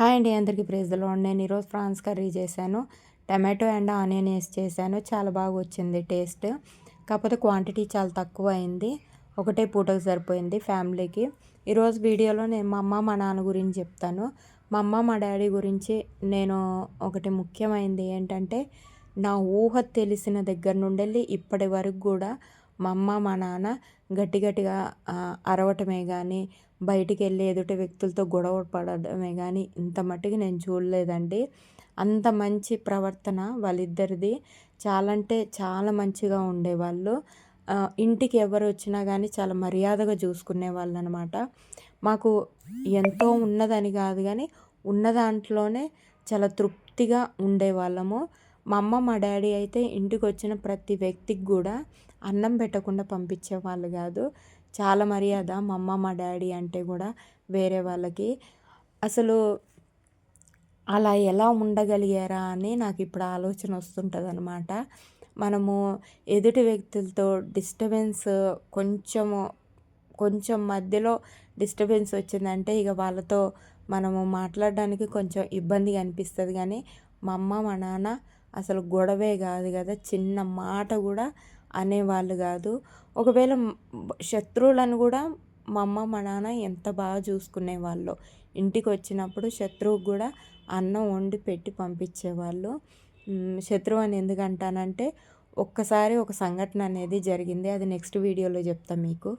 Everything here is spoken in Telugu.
హాయ్ అండి అందరికీ ప్రైజ్లో నేను ఈరోజు ఫ్రాన్స్ కర్రీ చేశాను. టమాటో అండ్ ఆనియన్ వేసి చేశాను. చాలా బాగా వచ్చింది టేస్ట్. కాకపోతే క్వాంటిటీ చాలా తక్కువ అయింది ఒకటే పూటకు సరిపోయింది ఫ్యామిలీకి. ఈరోజు వీడియోలో నేను మా అమ్మ మా నాన్న గురించి చెప్తాను. మా అమ్మ మా డాడీ గురించి నేను ఒకటి ముఖ్యమైనది ఏంటంటే నా ఊహ తెలిసిన దగ్గర నుండి ఇప్పటి వరకు కూడా మా అమ్మ మా నాన్న గట్టి గట్టిగా అరవటమే కానీ బయటికి వెళ్ళి ఎదుటి వ్యక్తులతో గొడవ పడడమే కానీ ఇంత మట్టుకు నేను చూడలేదండి. అంత మంచి ప్రవర్తన వాళ్ళిద్దరిది. చాలా అంటే చాలా మంచిగా ఉండేవాళ్ళు. ఇంటికి ఎవరు వచ్చినా కానీ చాలా మర్యాదగా చూసుకునేవాళ్ళు అనమాట మాకు ఎంతో ఉన్నదని కాదు కానీ ఉన్న దాంట్లోనే చాలా తృప్తిగా ఉండేవాళ్ళము. మా అమ్మ మా డాడీ అయితే ఇంటికి వచ్చిన ప్రతి వ్యక్తికి కూడా అన్నం పెట్టకుండా పంపించేవాళ్ళు కాదు. చాలా మర్యాద మా అమ్మ మా డాడీ అంటే కూడా వేరే వాళ్ళకి. అసలు అలా ఎలా ఉండగలిగారా అని నాకు ఇప్పుడు ఆలోచన వస్తుంటుంది అనమాట మనము ఎదుటి వ్యక్తులతో డిస్టర్బెన్స్ కొంచెము కొంచెం మధ్యలో డిస్టర్బెన్స్ వచ్చిందంటే ఇక వాళ్ళతో మనము మాట్లాడడానికి కొంచెం ఇబ్బందిగా అనిపిస్తుంది. కానీ మా అమ్మ మా నాన్న అసలు గొడవే కాదు కదా చిన్న మాట కూడా అనేవాళ్ళు కాదు. ఒకవేళ శత్రువులను కూడా మా అమ్మ మా నాన్న ఎంత బాగా చూసుకునేవాళ్ళు ఇంటికి వచ్చినప్పుడు శత్రువుకు కూడా అన్నం వండి పెట్టి పంపించేవాళ్ళు. శత్రువు అని ఎందుకంటానంటే ఒక్కసారి ఒక సంఘటన అనేది జరిగింది. అది నెక్స్ట్ వీడియోలో చెప్తాను మీకు.